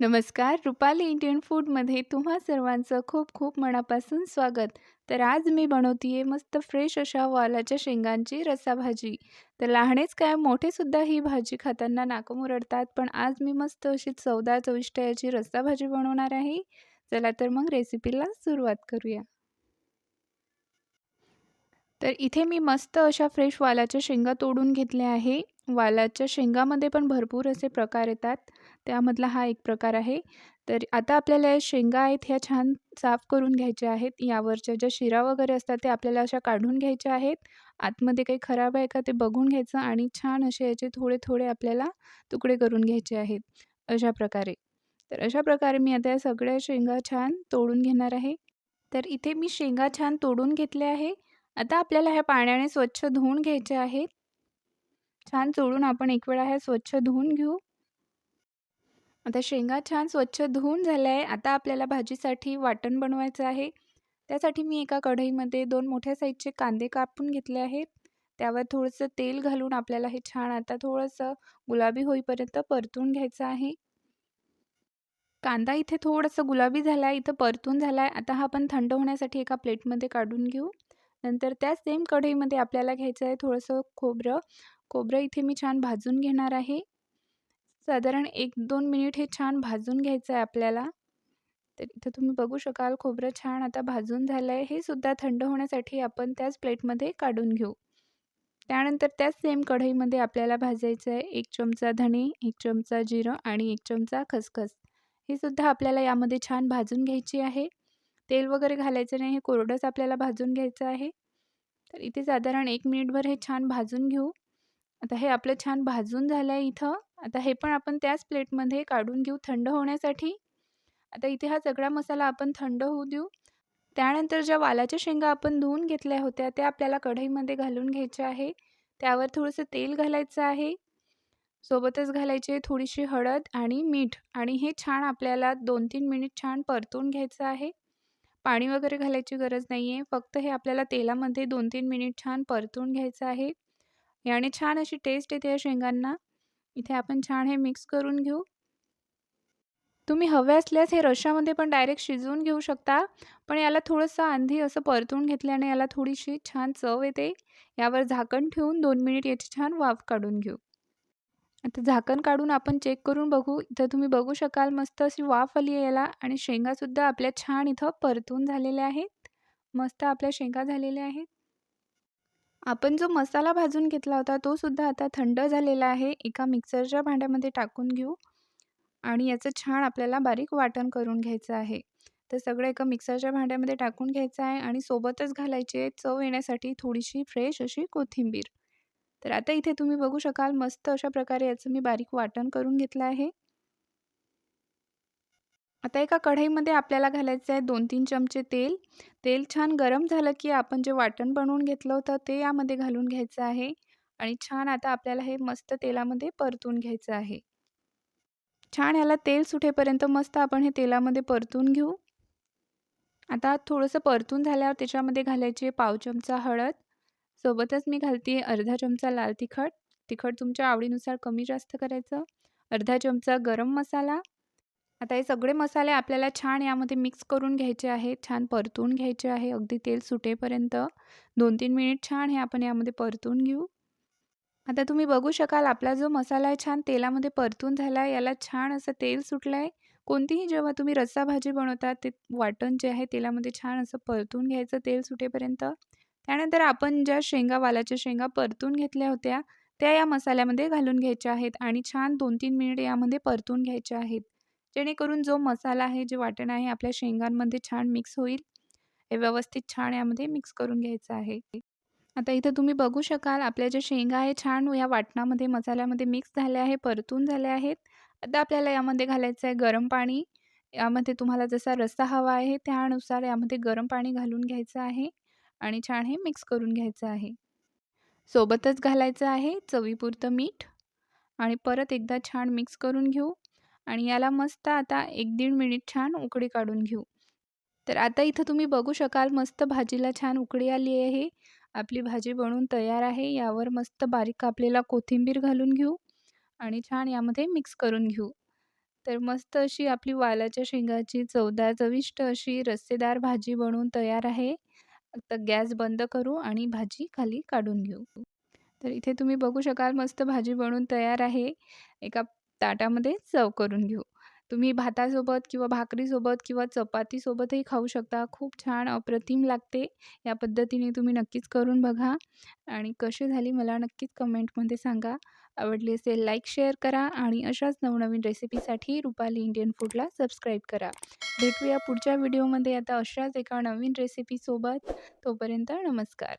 नमस्कार, रुपाली इंडियन फूडमध्ये तुम्हा सर्वांचं खूप खूप मनापासून स्वागत. तर आज मी बनवतीये मस्त फ्रेश अशा वालाच्या शेंगांची रसाभाजी तर लहानेच काय मोठेसुद्धा ही भाजी खाताना नाकं उरडतात पण आज मी मस्त अशी चवदार चविष्ट याची रस्साभाजी बनवणार आहे. चला तर मग रेसिपीला सुरुवात करूया. तर इथे मी मस्त अशा फ्रेश वालाच्या शेंगा तोडून घेतल्या आहे. वालाच्या शेंगामध्ये पण भरपूर असे प्रकार येतात. त्यामधला हा एक प्रकार आहे. तर आता आपल्याला या शेंगा आहेत ह्या छान साफ करून घ्यायच्या आहेत. यावरच्या ज्या शिरा वगैरे असतात ते आपल्याला अशा काढून घ्यायच्या आहेत. आतमध्ये काही खराब आहे का ते बघून घ्यायचं आणि छान असे याचे थोडे-थोडे आपल्याला तुकडे करून घ्यायचे आहेत. अशा प्रकारे. तर अशा प्रकारे मी आता या सगळ्या शेंगा छान तोडून घेणार आहे. तर इथे मी शेंगा छान तोडून घेतल्या आहे. आता आपल्याला ह्या पाण्याने स्वच्छ धुवून घ्यायचे आहेत. छान चोळून आपण एक वेळा ह्या स्वच्छ धुवून घेऊ. आता शेंगा छान स्वच्छ धुवून झाल्या आहे. आता आपल्याला भाजीसाठी वाटण बनवायचं आहे. त्यासाठी मी एका कढईमध्ये दोन मोठ्या साईजचे कांदे कापून घेतले आहेत. त्यावर थोडंसं तेल घालून आपल्याला हे छान आता थोडंसं गुलाबी होईपर्यंत परतून घ्यायचं आहे. कांदा इथे थोडंसं गुलाबी झाला आहे. इथं परतून झाला आहे. आता हा आपण थंड होण्यासाठी एका प्लेटमध्ये काढून घेऊ. नंतर त्याच सेम कढईमध्ये आपल्याला घ्यायचं आहे थोडंसं खोबरं. खोबरं इथे मी छान भाजून घेणार आहे. साधारण एक दोन मिनिट हे छान भाजून घ्यायचं आहे आपल्याला. तर इथं तुम्ही बघू शकाल खोबरं छान आता भाजून झालं आहे. हे सुद्धा थंड होण्यासाठी आपण त्याच प्लेटमध्ये काढून घेऊ. त्यानंतर त्याच सेम कढईमध्ये आपल्याला भाजायचं आहे एक चमचा धणे, एक चमचा जिरं आणि एक चमचा खसखस. हे सुद्धा आपल्याला यामध्ये छान भाजून घ्यायची आहे. तेल वगैरे घालायचं नाही, हे कोरडंच आपल्याला भाजून घ्यायचं आहे. तर इथे साधारण एक मिनिटभर हे छान भाजून घेऊ. आता हे आपलं छान भाजून झालं आहे इथं. आता हे पण आपण त्याच प्लेटमध्ये काढून घेऊ थंड होण्यासाठी. आता इथे हा सगळा मसाला आपण थंड होऊ देऊ. त्यानंतर ज्या वालाच्या शेंगा आपण धुवून घेतल्या होत्या त्या आपल्याला कढईमध्ये घालून घ्यायच्या आहे. त्यावर थोडंसं तेल घालायचं आहे. सोबतच घालायची थोडीशी हळद आणि मीठ आणि हे छान आपल्याला दोन तीन मिनिट छान परतून घ्यायचं आहे. पाणी वगैरे घालायची गरज नाही आहे. फक्त हे आपल्याला तेलामध्ये दोन तीन मिनिट छान परतून घ्यायचं आहे. याने छान अशी टेस्ट येते या शेंगांना. इथे आपण छान हे मिक्स करून घेऊ. तुम्ही हवे असल्यास हे रशामध्ये पण डायरेक्ट शिजवून घेऊ शकता. पण याला थोडंसं आंधी असं परतून घेतल्याने याला थोडीशी छान चव येते. यावर झाकण ठेवून दोन मिनिट याची छान वाफ काढून घेऊ. आता झाकण काढून आपण चेक करून बघू. इथं तुम्ही बघू शकाल मस्त अशी वाफ आली आहे याला आणि शेंगासुद्धा आपल्या छान इथं परतून झालेल्या आहेत. मस्त आपल्या शेंगा झालेल्या आहेत. आपण जो मसाला भाजून घेतला होता तो सुद्धा आता थंड झालेला आहे. एका मिक्सरच्या भांड्यामध्ये टाकून घेऊ आणि याचं छान आपल्याला बारीक वाटण करून घ्यायचं आहे. तर सगळं एका मिक्सरच्या भांड्यामध्ये टाकून घ्यायचं आहे आणि सोबतच घालायची आहे चव येण्यासाठी थोडीशी फ्रेश अशी कोथिंबीर. तर आता इथे तुम्ही बघू शकाल मस्त अशा प्रकारे याचं मी बारीक वाटण करून घेतलं आहे. आता एका कढईमध्ये आपल्याला घालायचं आहे दोन तीन चमचे तेल. तेल छान गरम झालं की आपण जे वाटण बनवून घेतलं होतं ते यामध्ये घालून घ्यायचं आहे आणि छान आता आपल्याला हे मस्त तेलामध्ये परतून घ्यायचं आहे. छान याला तेल सुटेपर्यंत मस्त आपण हे तेलामध्ये परतून घेऊ. आता थोडंसं परतून झाल्यावर त्याच्यामध्ये घालायची आहे पाव चमचा हळद. सोबतच मी घालते अर्धा चमचा लाल तिखट. तिखट तुमच्या आवडीनुसार कमी जास्त करायचं. अर्धा चमचा गरम मसाला. आता हे सगळे मसाले आपल्याला छान यामध्ये मिक्स करून घ्यायचे आहेत. छान परतून घ्यायचे आहे अगदी तेल सुटेपर्यंत. दोन तीन मिनिट छान हे आपण यामध्ये परतून घेऊ. आता तुम्ही बघू शकाल आपला जो मसाला आहे छान तेलामध्ये परतून झाला आहे. याला छान असं तेल सुटलं आहे. कोणतीही जेव्हा तुम्ही रस्सा भाजी बनवता ते वाटण जे आहे तेलामध्ये छान असं परतून घ्यायचं तेल सुटेपर्यंत. त्यानंतर आपण ज्या शेंगा वालाच्या शेंगा परतून घेतल्या होत्या त्या या मसाल्यामध्ये घालून घ्यायच्या आहेत आणि छान दोन तीन मिनिट यामध्ये परतून घ्यायच्या आहेत. जेणेकरून जो मसाला आहे जे वाटण आहे आपल्या शेंगांमध्ये छान मिक्स होईल. हे व्यवस्थित छान यामध्ये मिक्स करून घ्यायचं आहे. आता इथं तुम्ही बघू शकाल आपल्या ज्या शेंगा आहे छान या वाटणामध्ये मसाल्यामध्ये मिक्स झाल्या आहे, परतून झाल्या आहेत. आता आपल्याला यामध्ये घालायचं आहे गरम पाणी. यामध्ये तुम्हाला जसा रस्सा हवा आहे त्यानुसार यामध्ये गरम पाणी घालून घ्यायचं आहे आणि छान हे मिक्स करून घ्यायचं आहे. सोबतच घालायचं आहे चवीपुरतं मीठ आणि परत एकदा छान मिक्स करून घेऊ आणि याला मस्त आता एक दीड मिनिट छान उकळी काढून घेऊ. तर आता इथं तुम्ही बघू शकाल मस्त भाजीला छान उकळी आली आहे. आपली भाजी बनवून तयार आहे. यावर मस्त बारीक कापलेला कोथिंबीर घालून घेऊ आणि छान यामध्ये मिक्स करून घेऊ. तर मस्त अशी आपली वालाच्या शेंगाची चवदार चविष्ट अशी रस्सेदार भाजी बनवून तयार आहे. आता गॅस बंद करू आणि भाजी खाली काढून घेऊ. तर इथे तुम्ही बघू शकाल मस्त भाजी बनवून तयार आहे. एका ताटामध्ये सर्व्ह करून घेऊ. तुम्ही भातासोबत किंवा भाकरीसोबत किंवा चपातीसोबतही खाऊ शकता. खूप छान अप्रतिम लागते. या पद्धतीने तुम्ही नक्कीच करून बघा आणि कशी झाली मला नक्कीच कमेंटमध्ये सांगा. आवडली असेल लाईक, शेअर करा आणि अशाच नवनवीन रेसिपीसाठी रुपाली इंडियन फूडला सबस्क्राईब करा. भेटूया पुढच्या व्हिडिओमध्ये आता अशाच एका नवीन रेसिपीसोबत. तोपर्यंत नमस्कार.